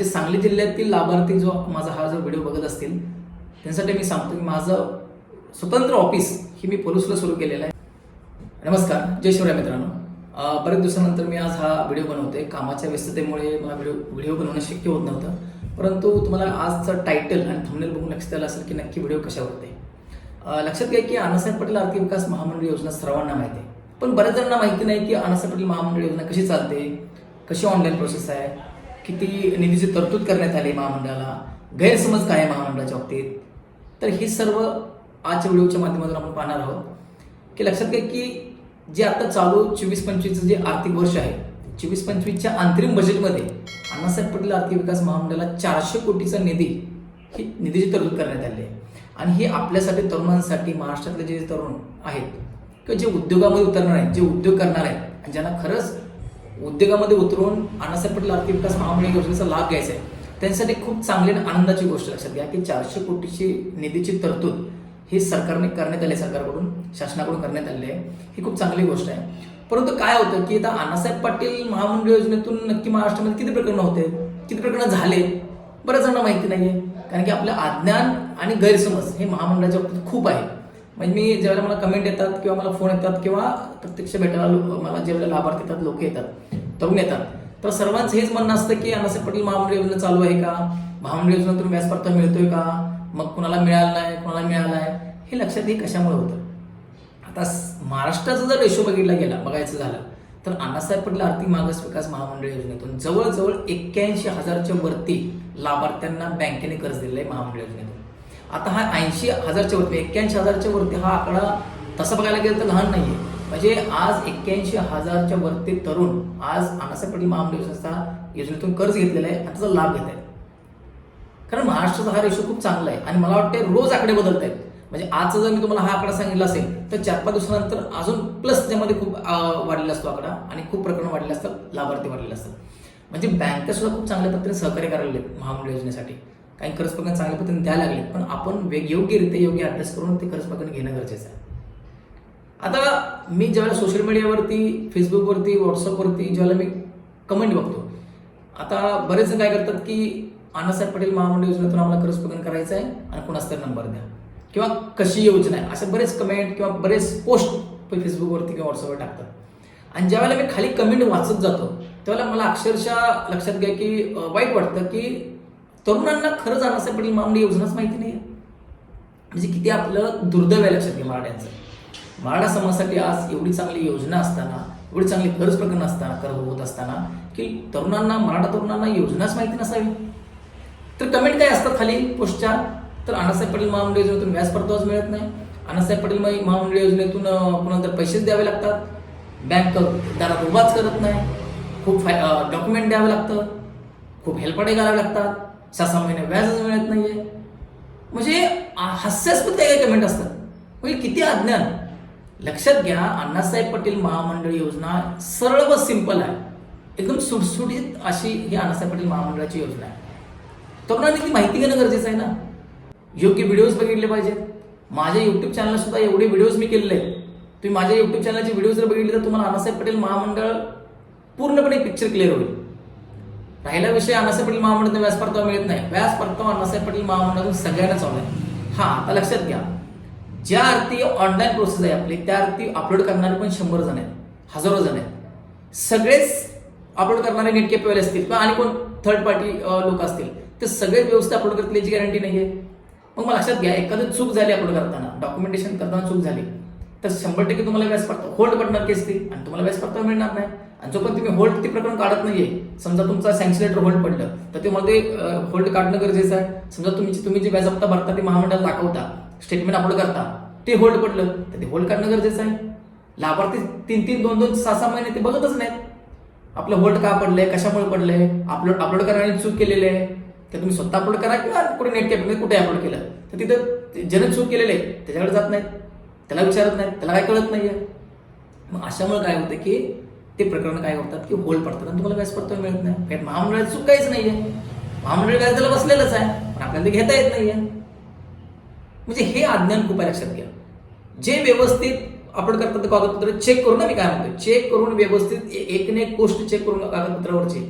जे सांगली जिल्ह्यातील लाभार्थी जो माझा हा जो व्हिडिओ बघत असतील त्यांच्यासाठी मी सांगतो की माझं स्वतंत्र ऑफिस हे मी पोलिसला सुरू केलेलं आहे. नमस्कार जय शिवराय मित्रांनो. बरेच दिवसानंतर मी आज हा व्हिडिओ बनवतोय. कामाच्या व्यस्ततेमुळे मला व्हिडिओ व्हिडिओ बनवणं शक्य होत नव्हतं. परंतु तुम्हाला आजचं टायटल आणि थंबनेल बघून लक्षात आलं असेल की नक्की व्हिडिओ कशावर आहे. लक्षात घ्या की अण्णासाहेब पटेल आर्थिक विकास महामंडळ योजना सर्वांना माहिती आहे. पण बऱ्याच जणांना माहिती नाही की अण्णासाहेब पटेल महामंडळ योजना कशी चालते कशी ऑनलाईन प्रोसेस आहे किती निधीची तरतूद करण्यात आली महामंडळाला? गैरसमज काय आहे महामंडळाच्या बाबतीत? तर हे सर्व आजच्या व्हिडिओच्या माध्यमातून आपण पाहणार आहोत. की लक्षात घ्या की जे आता चालू चोवीस पंचवीसचं जे आर्थिक वर्ष आहे चोवीस पंचवीसच्या अंतरिम बजेटमध्ये अण्णासाहेब पटेल आर्थिक विकास महामंडळाला चारशे कोटीचा निधी ही निधीची तरतूद करण्यात आली आहे. आणि हे आपल्यासाठी तरुणांसाठी महाराष्ट्रातले जे तरुण आहेत किंवा जे उद्योगामध्ये उतरणार आहेत जे उद्योग करणार आहेत आणि ज्यांना खरंच उद्योगामध्ये उतरून अण्णासाहेब पटेल आर्थिक विकास महामंडळ योजनेचा लाभ घ्यायचा आहे. त्यांच्यासाठी खूप चांगली आणि आनंदाची गोष्ट लक्षात घ्या की चारशे कोटीची निधीची तरतूद ही सरकारने करण्यात आली आहे सरकारकडून शासनाकडून करण्यात आलेली आहे. ही खूप चांगली गोष्ट आहे. परंतु काय होतं की आता अण्णासाहेब पाटील महामंडळ योजनेतून नक्की महाराष्ट्रामध्ये किती प्रकरणं होते? किती प्रकरणं झाले? बऱ्याच जणांना माहिती आहे कारण की आपलं अज्ञान आणि गैरसमज हे महामंडळाच्या बाबतीत खूप आहे. म्हणजे मी ज्यावेळेला मला कमेंट येतात किंवा मला फोन येतात किंवा प्रत्यक्ष भेटायला मला ज्यावेळेला लाभार्थी येतात लोक येतात तरुण येतात तर सर्वांचं हेच म्हणणं असतं की अण्णासाहेब पटेल महामंडळ योजना चालू आहे का? महामंडळ योजनेतून व्याजपत्ता मिळतोय का? मग कुणाला मिळालं नाही कुणाला मिळालं आहे हे लक्षात हे कशामुळे होतं? आता महाराष्ट्राचा जर रेशो बघितला गेला बघायचं झालं तर अण्णासाहेब पटेल आर्थिक मागास विकास महामंडळ योजनेतून जवळजवळ एक्क्याऐंशी हजारच्या वरती लाभार्थ्यांना बँकेने कर्ज दिलेलं आहे महामंडळ योजनेतून. आता हा ऐंशी हजारच्या वरती एक्क्याऐंशी हजारच्या वरती हा आकडा तसं बघायला गेलं तर लहान नाहीये. म्हणजे आज एक्क्याऐंशी हजारच्या वरती तरुण आज अण्णासाहेब महामंडळ संस्था योजनेतून कर्ज घेतलेला आहे आणि त्याचा लाभ घेत आहे कारण महाराष्ट्राचा हा रेशो खूप चांगला आहे आणि मला वाटतं रोज आकडे बदलत आहेत म्हणजे आजचा जर मी तुम्हाला हा आकडा सांगितला असेल तर चार पाच दिवसानंतर अजून प्लस त्यामध्ये खूप वाढलेला असतो आकडा आणि खूप प्रकरण वाढलेले असतात लाभार्थी वाढलेले असतात. म्हणजे बँका सुद्धा खूप चांगल्या पद्धतीने सहकार्य करायला महामंडळ योजनेसाठी. काही कर्ज चांगल्या पद्धतीने द्यायला लागले पण आपण वेग योग्यरित्या योग्य अभ्यास करून ते कर्ज घेणं गरजेचं आहे. आता मी ज्यावेळेला सोशल मीडियावरती फेसबुकवरती व्हॉट्सअपवरती ज्यावेळेला मी कमेंट बघतो आता बरेच जण काय करतात की अण्णासाहेब पटेल महामंडळ योजनेतून आम्हाला कर्ज करायचं आहे आणि कोणाचा तरी नंबर द्या. किंवा कशी योजना आहे असे बरेच कमेंट किंवा बरेच पोस्ट फेसबुकवरती किंवा व्हॉट्सअपवर टाकतात. आणि ज्यावेळेला मी खाली कमेंट वाचत जातो त्यावेळेला मला अक्षरशः लक्षात घ्या की वाईट वाटतं की तरुणांना खरंच अण्णासाहेब पटेल मामले योजनाच माहिती नाही म्हणजे किती आपलं दुर्दैव आहे लक्षात घ्या मराठ्यांचं मराठा समाजासाठी आज एवढी चांगली योजना असताना एवढी चांगली कर्ज प्रकरण असताना कर्ज होत असताना की तरुणांना मराठा तरुणांना योजनाच माहिती नसावी. तर कमेंट काय असतात खाली? पोस्टच्या? तर अण्णासाहेब पटेल महामंडळ योजनेतून व्याज परतावाच मिळत नाही. अण्णासाहेब पटेल महामंडळ योजनेतून अं, कोणाला तर पैसेच द्यावे लागतात. बँक दारात उभाच करत नाही. खूप डॉक्युमेंट द्यावं लागतं. खूप हेल्पडे घालावे लागतात. सहा सहा महिने व्याजच मिळत नाहीये. म्हणजे हास्यास्पद काही काही कमेंट असतात. म्हणजे किती अज्ञान. लक्षात घ्या अण्णासाहेब पटेल महामंडळ योजना सरळ व सिंपल आहे. एकदम सुटसुटीत अशी ही अण्णासाहेब पटेल महामंडळाची योजना आहे. तरुणांनी ती माहिती घेणं गरजेचं आहे ना? योग्य व्हिडिओज बघितले पाहिजेत. माझ्या युट्यूब चॅनलला सुद्धा एवढे व्हिडिओज मी केलेले आहेत. तुम्ही माझ्या युट्यूब चॅनलचे व्हिडिओ जर बघितले तर तुम्हाला अण्णासाहेब पटेल महामंडळ पूर्णपणे पिक्चर क्लिअर होईल. राहिला विषय अण्णासाहेब पटेल महामंडळातून व्याज परतावा मिळत नाही. व्याज परतावा अण्णासाहेब महामंडळातून सगळ्यांना चालू आहे. हा आता लक्षात घ्या. ज्या अर्थी ऑनलाईन प्रोसेस आहे आपली त्या अर्थी अपलोड करणारे पण शंभर जण आहेत. हजारो जण आहेत. सगळेच अपलोड करणारे नेट केपेबल असतील किंवा आणि कोण थर्ड पार्टी लोक असतील. ते सगळे व्यवस्था अपलोड करतील याची गॅरंटी आहे मग मला लक्षात घ्या एखादं चूक झाली अपलोड करताना डॉक्युमेंटेशन करताना चूक झाली तर शंभर टक्के तुम्हाला व्याज होल्ड पडणार केस ती आणि तुम्हाला व्याज मिळणार नाही. आणि जोपर्यंत तुम्ही होल्ड ते प्रकरण काढत नाहीये समजा तुमचा सँक्शन लेटर होल्ड पडलं तर ते मध्ये ते होल्ड काढणं गरजेचं आहे. समजा तुम्ही तुम्ही जे व्याज हप्ता भरता ते महामंडळाला दाखवता स्टेटमेंट अपलोड करता ते होल्ड पडलं तर ते होल्ड काढणं गरजेचं आहे. लाभार्थी तीन तीन दोन दोन सहा सहा महिने ते बघतच नाहीत. आपलं होल्ड का पडलंय कशामुळे पडलंय अपलोड अपलोड करण्याने चूक केलेली आहे. तर तुम्ही स्वतः अपलोड करा किंवा कुठे नेट कॅप कुठे अपलोड केलं तर तिथं ज्याने चूक केलेले आहे त्याच्याकडे जात नाहीत. त्याला विचारत नाही त्याला काय कळत नाहीये. मग अशामुळे काय होतं की ते प्रकरण काय होतात की होल पडतात आणि तुम्हाला व्याज परतावा मिळत नाही. कारण महामंडळाची चूक काहीच नाहीये. महामंडळ व्याज त्याला बसलेलंच आहे पण आपल्याला ते घेता येत नाहीये. म्हणजे हे अज्ञान खूप लक्षात घ्या. जे व्यवस्थित अपलोड करतात ते कागदपत्र चेक करून मी काय म्हणतो चेक करून व्यवस्थित एक ना एक गोष्ट चेक करून कागदपत्रावरची.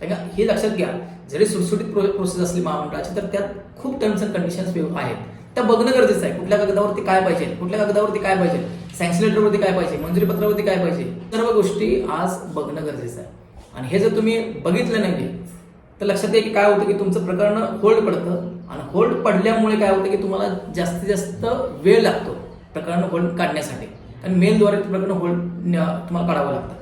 कारण का हे लक्षात घ्या जरी सुटसुटीत प्रो प्रोसेस असली महामंडळाची तर त्यात खूप टर्म्स अँड कंडिशन्स आहेत. त्या बघणं गरजेचं आहे. कुठल्या कागदावरती काय पाहिजे? कुठल्या कागदावरती काय पाहिजे? सँक्शन लेटरवरती काय पाहिजे? मंजुरी पत्रावरती काय पाहिजे? सर्व गोष्टी आज बघणं गरजेचं आहे. आणि हे जर तुम्ही बघितलं नाही तर लक्षात येईल की काय होतं की तुमचं प्रकरण होल्ड पडतं. आणि होल्ड पडल्यामुळे काय होतं की तुम्हाला जास्तीत जास्त वेळ लागतो प्रकरण होल्ड काढण्यासाठी. कारण मेलद्वारे ते प्रकरण होल्ड तुम्हाला काढावं लागतं.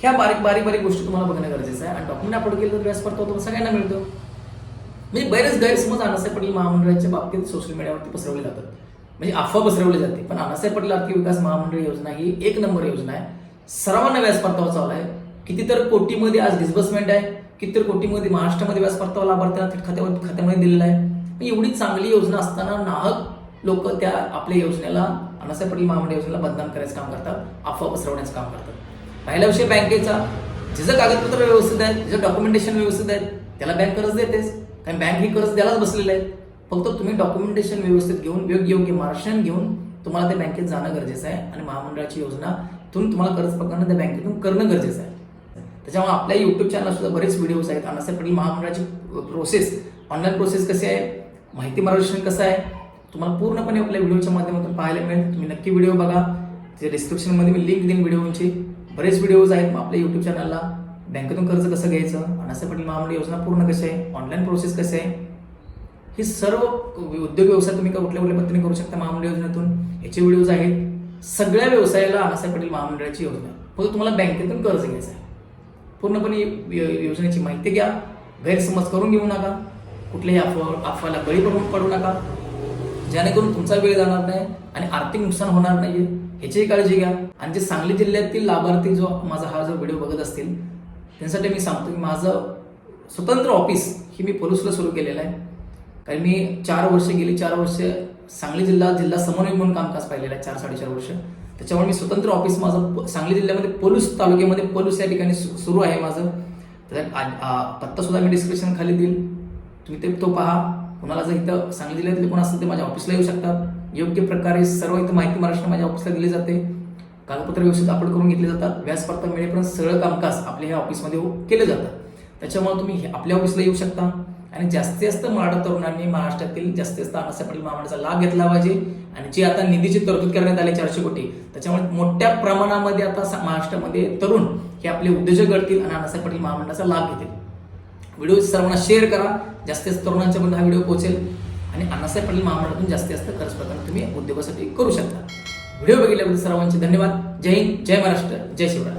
ह्या बारीक बारीक बारीक गोष्टी तुम्हाला बघणं गरजेचं आहे. आणि डॉक्युमेंट अपलोड केलं तर व्यास तुम्हाला सगळ्यांना मिळतो. म्हणजे बरेच गैरसमज अनासाहेब पटेल महामंडळाच्या बाबतीत सोशल मीडियावरती पसरवले जातात. म्हणजे अफवा पसरवली जाते. पण अनासाहेब पटेल आर्थिक विकास महामंडळ योजना ही एक नंबर योजना आहे. सर्वांना व्याज परतावा चालू आहे. कितीतर कोटीमध्ये आज डिस्बर्समेंट आहे कितीतर कोटीमध्ये महाराष्ट्रामध्ये व्याज परतावा लाभार्थ्यांना थेट खात्यावर खात्यामध्ये दिलेला आहे. एवढी चांगली योजना असताना नाहक लोक त्या आपल्या योजनेला अनासाहेब पटेल महामंडळ योजनेला बदनाम करायचं काम करतात अफवा पसरवण्याचं काम करतात. पहिला विषय बँकेचा. जिचं कागदपत्र व्यवस्थित आहे जिचं डॉक्युमेंटेशन व्यवस्थित आहे त्याला बँक कर्ज देतेच. कारण बँक ही कर्ज द्यायलाच बसलेलं आहे फक्त तुम्ही डॉक्युमेंटेशन व्यवस्थित घेऊन योग्य योग्य मार्शन घेऊन तुम्हाला त्या बँकेत जाणं गरजेचं आहे आणि महामंडळाची योजना तुम्ही तुम्हाला कर्ज प्रकरण त्या बँकेतून करणं गरजेचं आहे. त्याच्यामुळे आपल्या यूट्यूब चॅनल सुद्धा बरेच व्हिडिओज आहेत. अनासाहेब पटेल महामंडळाची प्रोसेस ऑनलाईन प्रोसेस कशी आहे? माहिती मार्गदर्शन कसं आहे? तुम्हाला पूर्णपणे आपल्या व्हिडिओच्या माध्यमातून पाहायला मिळेल. तुम्ही नक्की व्हिडिओ बघा. जे डिस्क्रिप्शनमध्ये मी लिंक देईन व्हिडिओची बरेच व्हिडिओज आहेत आपल्या यूट्यूब चॅनलला बँकेतून कर्ज कसं घ्यायचं? अनासाहेब पाटील महामंडळ योजना पूर्ण कशी आहे? ऑनलाईन प्रोसेस कशी आहे? हे सर्व उद्योग व्यवसाय तुम्ही का कुठल्या कुठल्या पद्धतीने करू शकता महामंडळ योजनेतून? याचे व्हिडिओज आहेत. सगळ्या व्यवसायाला अनासाहेब पाटील महामंडळाची योजना फक्त तुम्हाला बँकेतून कर्ज घ्यायचं आहे. पूर्णपणे योजनेची माहिती घ्या. गैरसमज करून घेऊ नका. कुठल्याही अफवा अफवाला बळी पडून पडू नका. जेणेकरून तुमचा वेळ जाणार नाही आणि आर्थिक नुकसान होणार नाही ह्याचीही काळजी घ्या. आणि जे सांगली जिल्ह्यातील लाभार्थी जो माझा हा जो व्हिडिओ बघत असतील त्यांसाठी मी सांगतो की माझं स्वतंत्र ऑफिस हे मी पोलिसला सुरू केलेलं आहे. कारण मी चार वर्ष गेली चार वर्ष सांगली जिल्हा जिल्हा समन्वय म्हणून कामकाज पाहिलेलं आहे चार साडेचार वर्ष. त्याच्यामुळे मी स्वतंत्र ऑफिस माझं सांगली जिल्ह्यामध्ये पोलूस तालुक्यामध्ये पोलूस या ठिकाणी सु- सुरू आहे माझं. त्याचा आ- मी डिस्क्रिप्शन खाली देईल. तुम्ही ते तो पहा. कुणाला जर इथं सांगली जिल्ह्यातले कोण असेल ते माझ्या ऑफिसला येऊ शकतात. योग्य प्रकारे सर्व इथं माहिती महाराष्ट्र माझ्या ऑफिसला दिली जाते. कागदपत्र व्यवस्थित अपलोड करून घेतले जातात. व्याज मिळेपर्यंत सरळ कामकाज आपल्या ह्या ऑफिसमध्ये केलं जातं त्याच्यामुळे तुम्ही हे- आपल्या ऑफिसला येऊ शकता. आणि जास्तीत जास्त मराठा तरुणांनी महाराष्ट्रातील जास्तीत जास्त अनासाहेब पाटील महामंडळाचा लाभ घेतला पाहिजे. आणि जी आता निधीची तरतूद करण्यात आली चारशे कोटी त्याच्यामुळे मोठ्या प्रमाणामध्ये आता महाराष्ट्रामध्ये तरुण हे आपले उद्योजक घडतील आणि अनासाहेब पाटील महामंडळाचा लाभ घेतील. व्हिडिओ सर्वांना शेअर करा. जास्तीत जास्त तरुणांच्या हा व्हिडिओ पोहोचेल. आणि अण्णासाहेब पाटील महामंडळातून जास्तीत जास्त खर्च प्रदान तुम्ही उद्योगासाठी करू शकता. व्हिडिओ बघितल्याबद्दल सर्वांचे धन्यवाद. जय हिंद. जय महाराष्ट्र. जय शिवराय.